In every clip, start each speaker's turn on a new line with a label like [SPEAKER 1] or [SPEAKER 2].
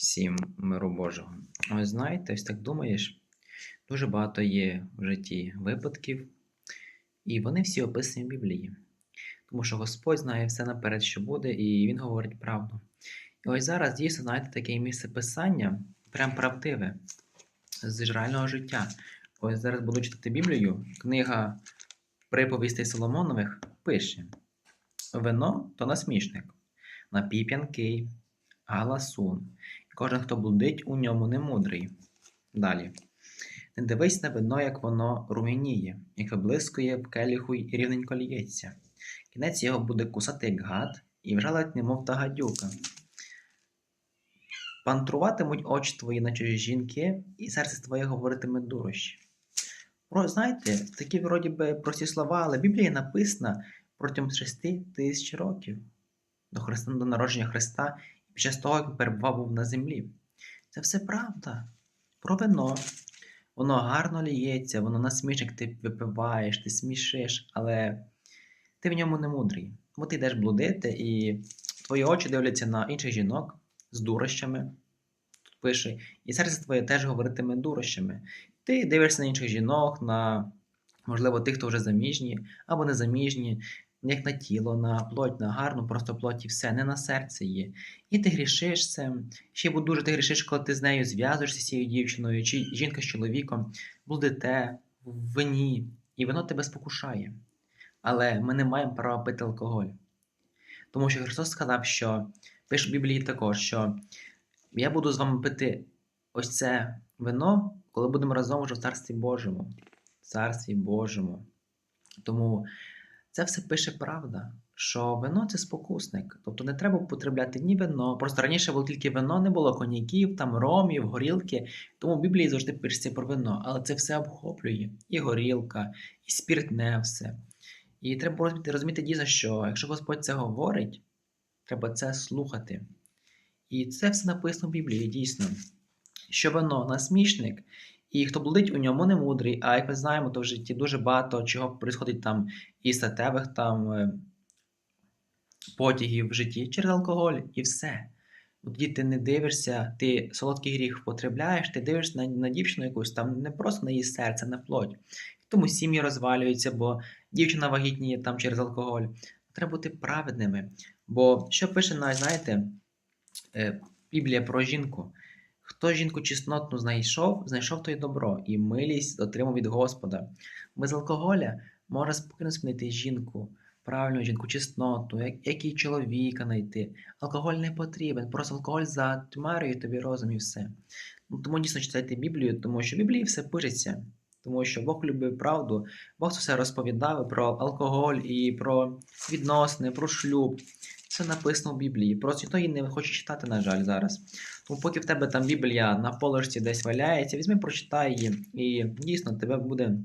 [SPEAKER 1] Всім миру Божого. Ось знаєте, ось так думаєш, дуже багато є в житті випадків, і вони всі описані в Біблії. Тому що Господь знає все наперед, що буде, і Він говорить правду. І ось зараз дійсно, знаєте, таке місце писання, прям правдиве, з реального життя. Ось зараз буду читати Біблію, книга приповістей Соломонових пише: Вино то насмішник, напій п'янкий, галасун. Кожен, хто блудить, у ньому не мудрий. Далі. Не дивись на вино, як воно руйніє, як виблискує в келіху й рівненько ліється. Кінець його буде кусати, як гад, і вжалить, немов та гадюка. Пантруватимуть очі твої на чужі жінки, і серце твоє говоритиме дурощі. Про, знаєте, такі вроді би прості слова, але Біблія написана протягом 6 тисяч років до, Христа, до народження Христа під час того, як перебував був на землі. Це все правда. Про вино. Воно гарно ліється, воно насмішник, ти випиваєш, ти смішиш, але ти в ньому не мудрий. Бо ти йдеш блудити, і твої очі дивляться на інших жінок з дурощами. Тут пише, і серце твоє теж говоритиме дурощами. Ти дивишся на інших жінок, на, можливо, тих, хто вже заміжні або не заміжні, як на тіло, на плоть, на гарну, просто плоть і все, не на серце є. І ти грішиш це. Ще бо дуже ти грішиш, коли ти з нею зв'язуєшся з цією дівчиною, чи жінка з чоловіком, блудите в вині, і воно тебе спокушає. Але ми не маємо права пити алкоголь. Тому що Христос сказав, що пише в Біблії також, що я буду з вами пити ось це вино, коли будемо разом уже в Царстві Божому. В Царстві Божому. Тому це все пише правда, що вино це спокусник. Тобто не треба потребляти ні вино. Просто раніше було тільки вино, не було коньяків, там ромів, горілки. Тому в Біблії завжди пишеться про вино. Але це все обхоплює. І горілка, і спіртне все. І треба розуміти, розуміти дійсно, що якщо Господь це говорить, треба це слухати. І це все написано в Біблії, дійсно. Що вино насмішник, і хто блудить у ньому не мудрий, а як ми знаємо, то в житті дуже багато чого происходить там і статевих там е, потягів в житті через алкоголь і все. Тоді ти не дивишся, ти солодкий гріх потребляєш, ти дивишся на, на дівчину якусь там не просто на її серце, на плоть. Тому сім'ї розвалюються, бо дівчина вагітніє там через алкоголь. Треба бути праведними. Бо що пише знаєте, е, Біблія про жінку? Хто жінку чеснотну знайшов, знайшов той добро, і милість отримав від Господа. Без алкоголя може спокійно змінити жінку, правильну жінку, чесноту, як, як і чоловіка знайти. Алкоголь не потрібен, просто алкоголь затьмарює тобі розум і все. Ну, тому дійсно читайте Біблію, тому що в Біблії все пишеться. Тому що Бог любив правду, Бог це все розповідав про алкоголь і про відносини, про шлюб. Це написано в Біблії. Просто ніхто її не хоче читати, на жаль, зараз. Тому поки в тебе там Біблія на полочці десь валяється, візьми, прочитай її, і дійсно тебе буде.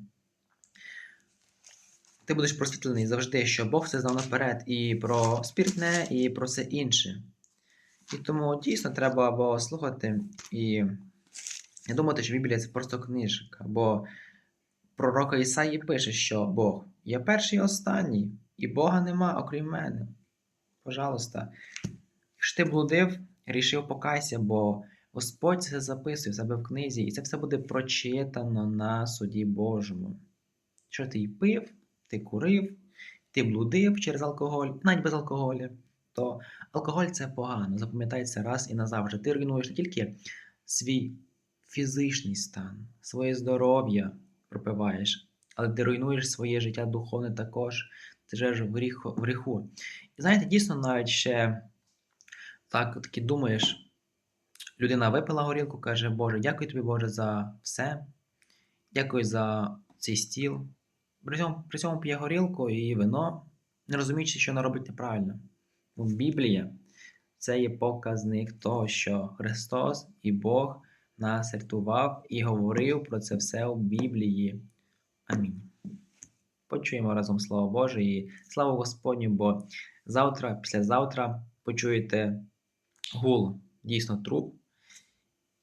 [SPEAKER 1] Ти будеш просвітлений завжди, що Бог все знав наперед і про спіртне, і про все інше. І тому дійсно треба або слухати і не думати, що Біблія це просто книжка. Бо пророка Ісаї пише, що Бог є перший і останній, і Бога нема, окрім мене. Пожалуйста, якщо ти блудив, рішив покайся, бо Господь це записує в себе в книзі, і це все буде прочитано на суді Божому. Що ти й пив, ти курив, ти блудив через алкоголь, навіть без алкоголю, то алкоголь це погано. Запам'ятай це раз і назавжди. Ти руйнуєш не тільки свій фізичний стан, своє здоров'я пропиваєш, але ти руйнуєш своє життя духовне також, ти живеш в гріху. В. І знаєте, дійсно, навіть ще так таки думаєш, людина випила горілку, каже, Боже, дякую тобі, Боже, за все. Дякую за цей стіл. При цьому, при цьому п'є горілку і вино, не розуміючи, що вона робить неправильно. Бо Біблія це є показник того, що Христос і Бог нас рятував і говорив про це все у Біблії. Амінь. Почуємо разом Слово Боже і слава Господню, бо завтра, післязавтра почуєте гул, дійсно труп.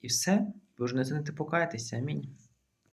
[SPEAKER 1] І все, ви вже не покаєтеся. Амінь.